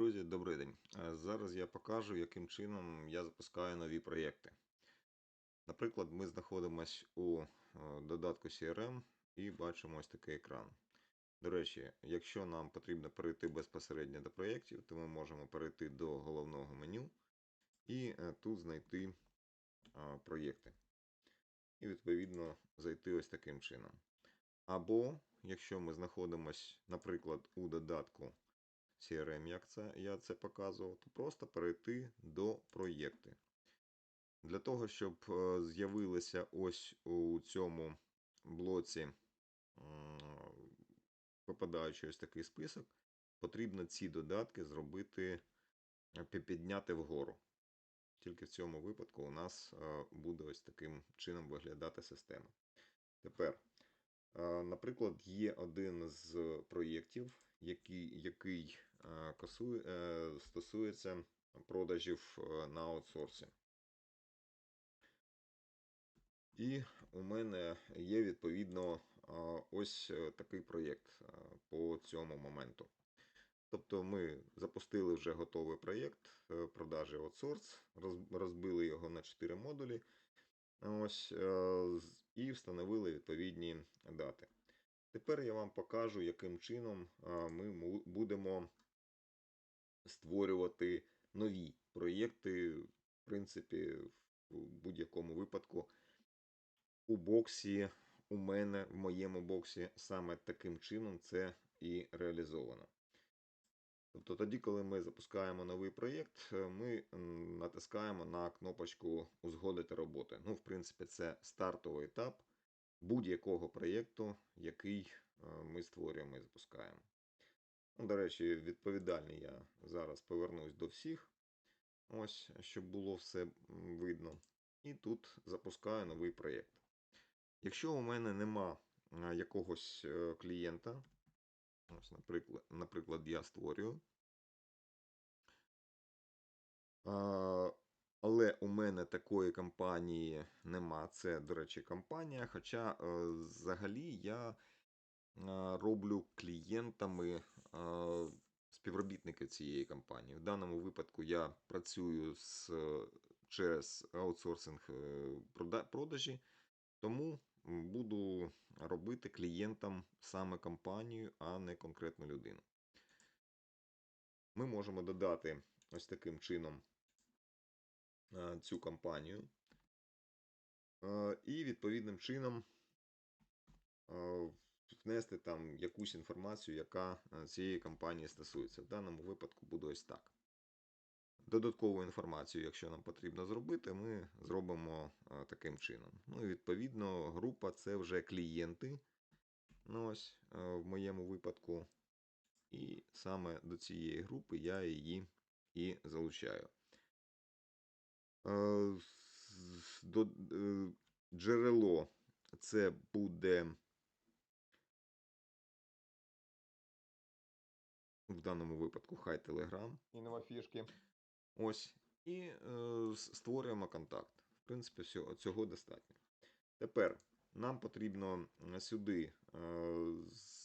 Друзі, добрий день. Е, Зараз я покажу, яким чином я запускаю нові проєкти. Наприклад, ми знаходимося у е, додатку CRM і бачимо ось такий екран. До речі, якщо нам потрібно перейти безпосередньо до проєктів, то ми можемо перейти до головного меню і е, тут знайти проєкти. І відповідно зайти ось таким чином. Або, якщо ми знаходимося, наприклад, у додатку CRM, як це, я це показував, то просто перейти до проєкти. Для того, щоб е, з'явилися ось у цьому блоці попадаючи ось такий список, потрібно ці додатки зробити, е, підняти вгору. Тільки в цьому випадку у нас е, буде ось таким чином виглядати система. Тепер, наприклад, є один з проєктів, який, який стосується продажів е, на аутсорсі. І у мене є відповідно ось е, такий проєкт по цьому моменту. Тобто ми запустили вже готовий проєкт е, продажі аутсорс, розбили його на 4 модулі. Ось, е, і встановили відповідні дати. Тепер я вам покажу, яким чином ми будемо створювати нові проєкти, в принципі, в будь-якому випадку. У боксі, у мене, в моєму боксі, саме таким чином це і реалізовано. Тобто тоді, коли ми запускаємо новий проєкт, е, ми натискаємо на кнопочку Узгодити роботи. Ну, в принципі, це стартовий етап будь-якого проєкту, який е, ми створюємо і запускаємо. Ну, до речі, відповідальний я зараз повернусь до всіх. Ось, щоб було все видно. І тут запускаю новий проєкт. Якщо у мене нема якогось е, клієнта, ось, наприклад, наприклад, я створюю. Але у мене такої компанії нема. Це, до речі, компанія. Хоча е, взагалі я роблю клієнтами співробітників цієї компанії. В даному випадку я працюю з, е, через аутсорсинг е, продажі, тому буду робити клієнтам саме компанію, а не конкретну людину. Ми можемо додати ось таким чином е, цю компанію. І відповідним чином внести там якусь інформацію, яка е, цієї компанії стосується. В даному випадку буде ось так. Додаткову інформацію, якщо нам потрібно зробити, ми зробимо е, таким чином. Ну і відповідно, група це вже клієнти. Ну ось е, в моєму випадку. І саме до цієї групи я її і залучаю. Джерело це буде в даному випадку хай Telegram. І нова фішки. Ось. І е, створюємо контакт. В принципі, всього, цього достатньо. Тепер нам потрібно сюди е,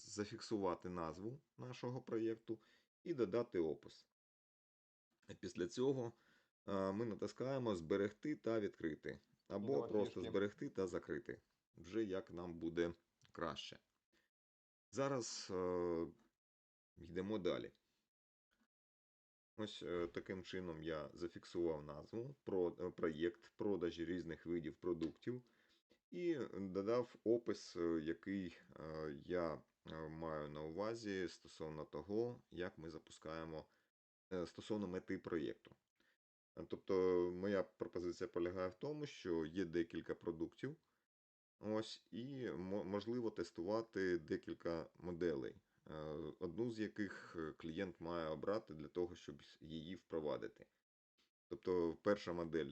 зафіксувати назву нашого проєкту і додати опис. Після цього е, ми натискаємо Зберегти та відкрити. Або просто фішки. зберегти та закрити. Вже як нам буде краще. Зараз е, йдемо далі. Ось е, таким чином я зафіксував назву про е, проєкт продажі різних видів продуктів і додав опис, е, який я маю на увазі стосовно того, як ми запускаємо стосовно мети проєкту. Тобто, моя пропозиція полягає в тому, що є декілька продуктів, ось, і можливо тестувати декілька моделей, одну з яких е, клієнт має обрати для того, щоб її впровадити. Тобто, перша модель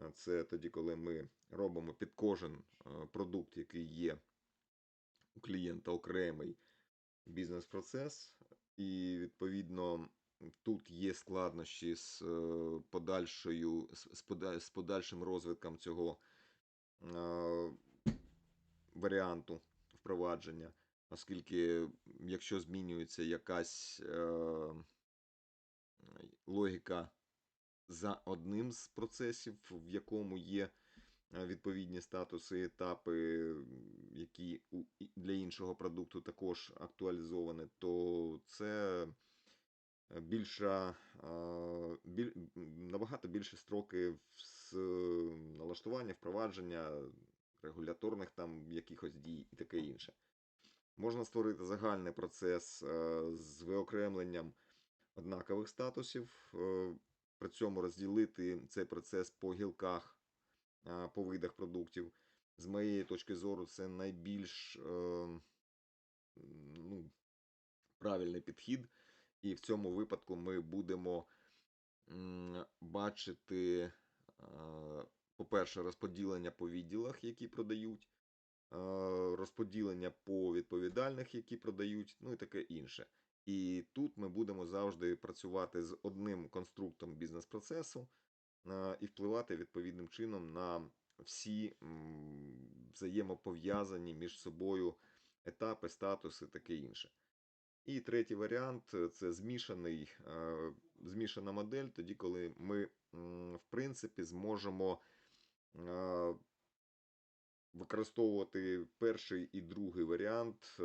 е, це тоді, коли ми робимо під кожен е, продукт, який є у клієнта окремий бізнес-процес, і відповідно тут є складнощі з е, подальшою з подальшим розвитком цього е, варіанту впровадження, оскільки якщо змінюється якась е, логіка за одним з процесів, в якому є е, відповідні статуси, етапи, які для іншого продукту також актуалізовані, то це е, більша, біль, набагато більше строки з налаштування, впровадження регуляторних там якихось дій і таке інше. Можна створити загальний процес е, з виокремленням однакових статусів, е, при цьому розділити цей процес по гілках, е, по видах продуктів. З моєї точки зору, це найбільш ну, правильний підхід. І в цьому випадку ми будемо бачити, по-перше, розподілення по відділах, які продають, розподілення по відповідальних, які продають, ну і таке інше. І тут ми будемо завжди працювати з одним конструктом бізнес-процесу е, і впливати відповідним чином на всі взаємопов'язані між собою етапи, статуси, таке інше. І третій варіант е, це змішаний, е, змішана модель, тоді, коли ми, в принципі, зможемо е, використовувати перший і другий варіант е,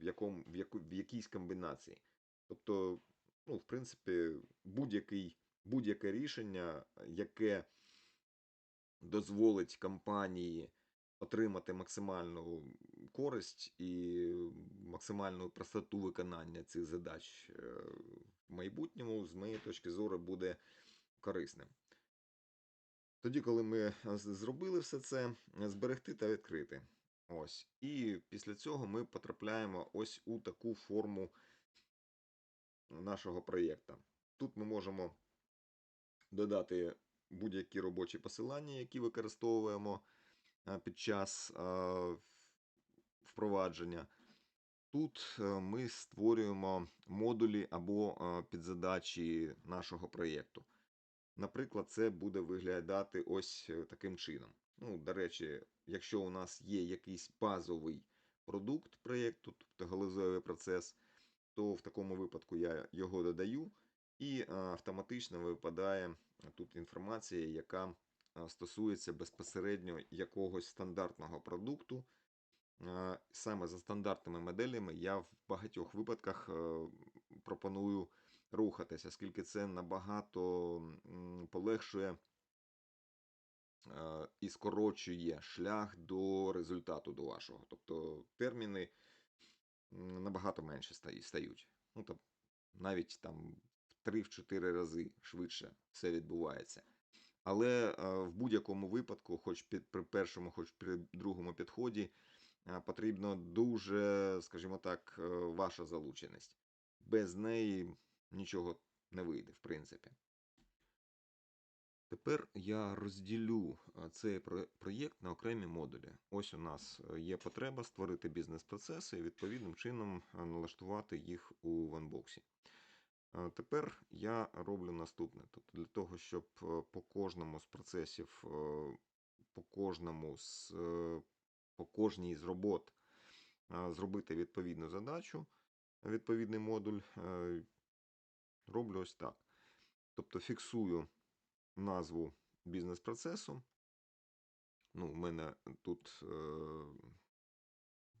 в, якому, в, яку, в якійсь комбінації. Тобто, ну, в принципі, будь-яке рішення, яке дозволить компанії отримати максимальну користь і максимальну простоту виконання цих задач е, в майбутньому, з моєї точки зору, буде корисним. Тоді, коли ми зробили все це, зберегти та відкрити. Ось. І після цього ми потрапляємо ось у таку форму нашого проєкта. Тут ми можемо додати будь-які робочі посилання, які використовуємо під час впровадження. Тут е, ми створюємо модулі або е, підзадачі нашого проєкту. Наприклад, це буде виглядати ось е, таким чином. Ну, до речі, якщо у нас є якийсь базовий продукт проєкту, тобто галузевий процес, то в такому випадку я його додаю, і автоматично випадає тут інформація, яка стосується безпосередньо якогось стандартного продукту. Саме за стандартними моделями я в багатьох випадках е, пропоную рухатися, оскільки це набагато полегшує е, і скорочує шлях до результату до вашого. Тобто терміни набагато менше стають. Ну, там, навіть там в 3-4 рази швидше все відбувається. Але е, в будь-якому випадку, хоч при першому, хоч при другому підході, е, потрібно дуже, скажімо так, ваша залученість. Без неї нічого не вийде, в принципі. Тепер я розділю е, цей проєкт на окремі модулі. Ось у нас е, є потреба створити бізнес-процеси і відповідним чином е, налаштувати їх у ванбоксі. Тепер я роблю наступне. Тобто для того, щоб по кожному з процесів, по кожному з, по кожній з робот зробити відповідну задачу, відповідний модуль, роблю ось так. Тобто фіксую назву бізнес-процесу. Ну, у мене тут е,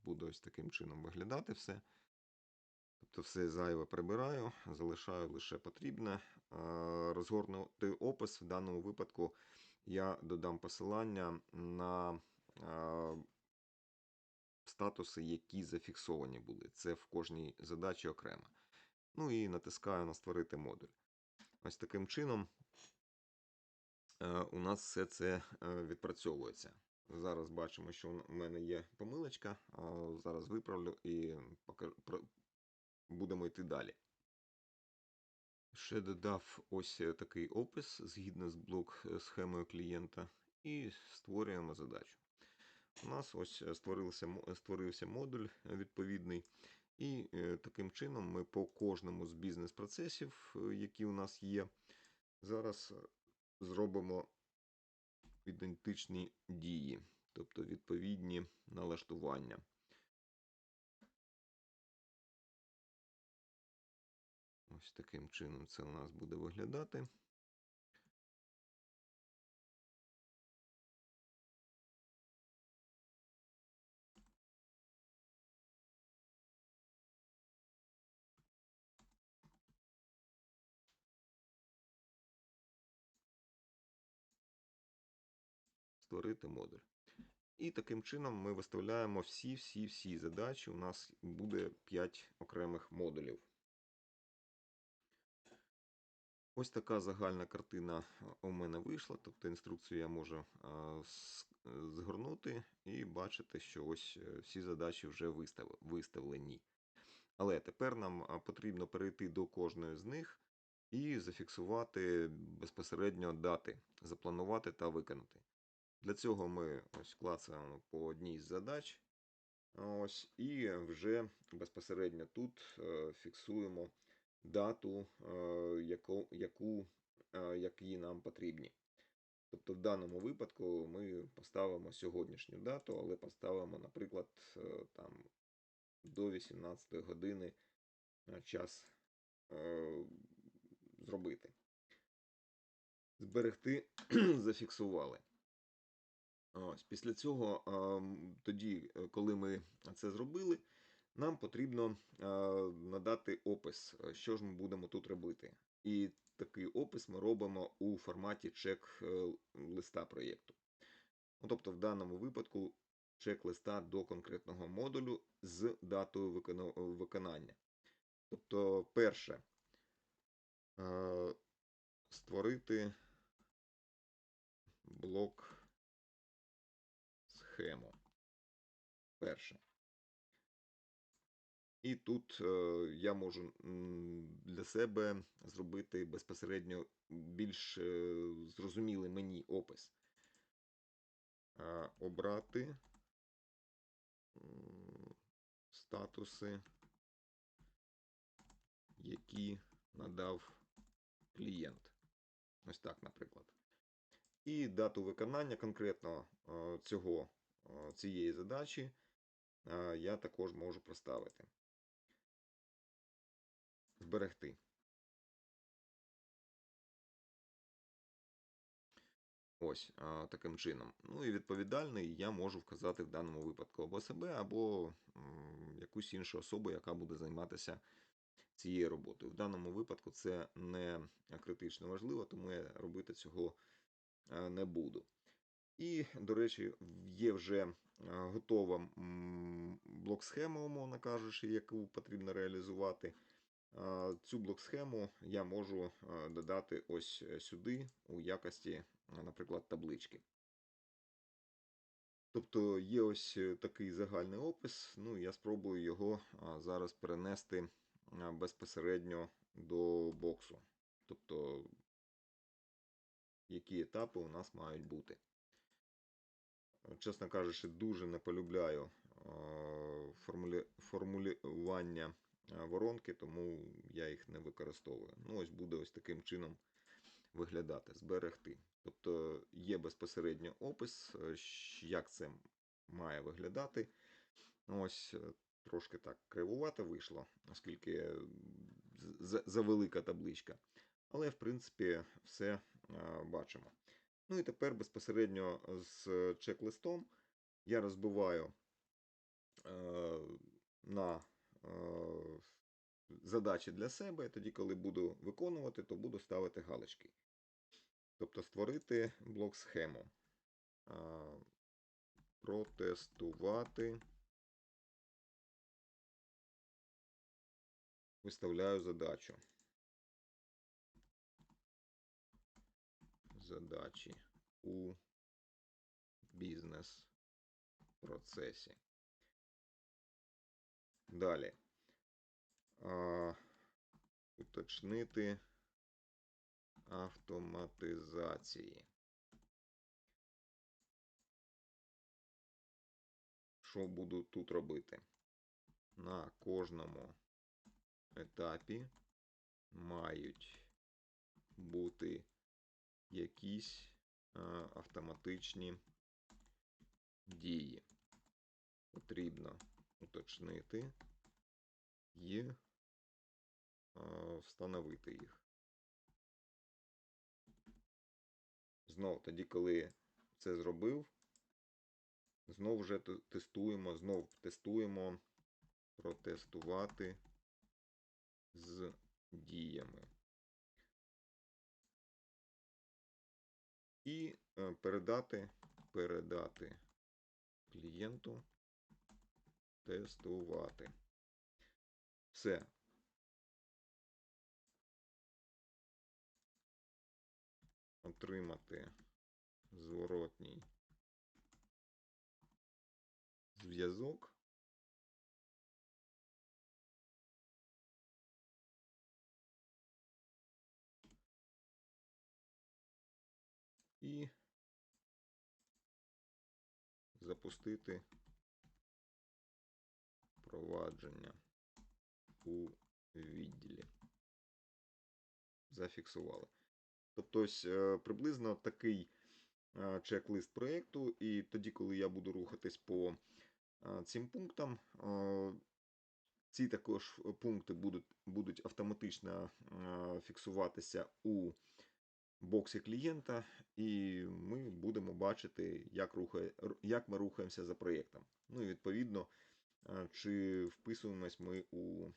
буде ось таким чином виглядати все. Тобто все зайве прибираю, залишаю лише потрібне. Е, Розгорнутий опис в даному випадку я додам посилання на е, статуси, які зафіксовані були. Це в кожній задачі окремо. Ну і натискаю на створити модуль. Ось таким чином е, у нас все це е, відпрацьовується. Зараз бачимо, що у мене є помилочка. Зараз виправлю і будемо йти далі. Ще додав ось такий опис згідно з блок схемою клієнта, і створюємо задачу. У нас ось створився, модуль відповідний, і е, таким чином ми по кожному з бізнес-процесів, е, які у нас є, зараз е, зробимо ідентичні дії, тобто відповідні налаштування. Ось таким чином це у нас буде виглядати. Створити модуль. І таким чином ми виставляємо всі-всі-всі задачі. У нас буде 5 окремих модулів. Ось така загальна картина у мене вийшла. Тобто інструкцію я можу згорнути і бачити, що ось е, всі задачі вже виставлені. Але тепер нам потрібно перейти до кожної з них і зафіксувати безпосередньо дати, запланувати та виконати. Для цього ми ось клацаємо по одній з задач. Ось, і вже безпосередньо тут е, фіксуємо дату, е, яку, яку, е, які нам потрібні. Тобто в даному випадку ми поставимо сьогоднішню дату, але поставимо, наприклад, там до 18 години час зробити. Зберегти зафіксували. Ось, після цього, тоді, е, коли ми це зробили, нам потрібно надати опис, е, що ж ми будемо тут робити. І такий опис ми робимо у форматі чек-листа проєкту. Ну, тобто, в даному випадку чек-листа до конкретного модулю з датою виконання. Тобто, перше, е, створити блок схему. Перше. І тут е, я можу для себе зробити безпосередньо більш е, зрозумілий мені опис. Обрати статуси, які надав клієнт. Ось так, наприклад. І дату виконання конкретно е, цього, цієї задачі я також можу проставити. Зберегти. Ось таким чином. Ну і відповідальний я можу вказати в даному випадку або себе, або якусь іншу особу, яка буде займатися цією роботою. В даному випадку це не критично важливо, тому я робити цього е, не буду. І, до речі, є вже е, готова блок-схема, умовно кажучи, яку потрібно реалізувати. Цю блок-схему я можу е, додати ось е, сюди у якості, наприклад, таблички. Тобто є ось такий загальний опис. Ну, я спробую його зараз перенести безпосередньо до боксу. Тобто, які етапи у нас мають бути. Чесно кажучи, дуже не полюбляю формулі... формулювання воронки, тому я їх не використовую. Ну, ось буде ось таким чином виглядати, зберегти. Тобто є безпосередньо опис, е, як це має виглядати. Ось е, трошки так кривувато вийшло, оскільки е, завелика табличка. Але, в принципі, все е, бачимо. Ну і тепер безпосередньо з чек-листом я розбиваю е, на е, задачі для себе. Тоді, коли буду виконувати, то буду ставити галочки. Тобто створити блок схему. А, Протестувати. Виставляю задачу. Задачі у бізнес процесі. Далі. А, уточнити автоматизації. Що буду тут робити? На кожному етапі мають бути якісь а, автоматичні дії. Потрібно уточнити і е, встановити їх. Знов тоді, коли це зробив, знов вже тестуємо, знов тестуємо протестувати з діями. І е, передати, передати клієнту тестувати. Все. Отримати зворотній зв'язок. І запустити провадження у відділі. Зафіксували. Тобто, ось, е, приблизно такий е, чек-лист проєкту, і тоді, коли я буду рухатись по е, цим пунктам, ці також пункти будуть, будуть автоматично фіксуватися у боксі клієнта, і ми будемо бачити, як, рухає, як ми рухаємося за проєктом. Ну і відповідно, чи вписуємось ми у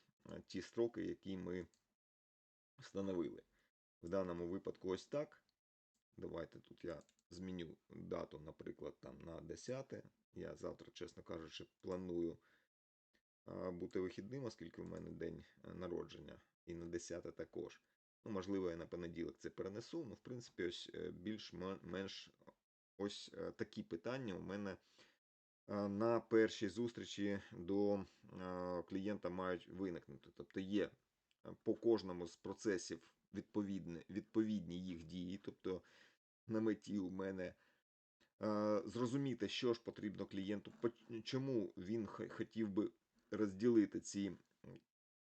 ті строки, які ми встановили. В даному випадку ось так. Давайте тут я зміню дату, наприклад, там на 10. Я завтра, чесно кажучи, планую бути вихідним, оскільки в мене день е, народження, і на 10 також. Ну, можливо, я на понеділок це перенесу. Ну, в принципі, ось е, більш-менш ось е, такі питання у мене е, на першій зустрічі до клієнта мають виникнути. Тобто є по кожному з процесів відповідні, відповідні їх дії. Тобто на меті у мене зрозуміти, що ж потрібно клієнту, чому він хотів би розділити ці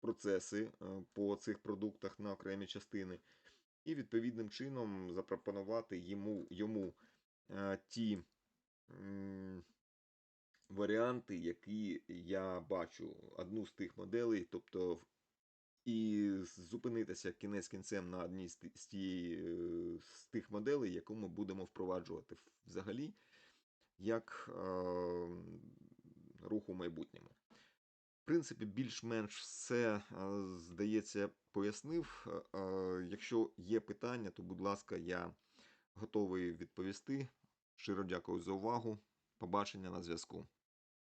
процеси е, по цих продуктах на окремі частини, і відповідним чином запропонувати йому, йому е, ті варіанти, які я бачу, одну з тих моделей, тобто і зупинитися кінець кінцем на одній з тієї е, з тих моделей, яку ми будемо впроваджувати взагалі як е, рух у майбутньому. Принципі, більш-менш все, е, здається, пояснив. Е, е, Якщо є питання, то, будь ласка, я готовий відповісти. Щиро дякую за увагу. Побачення на зв'язку.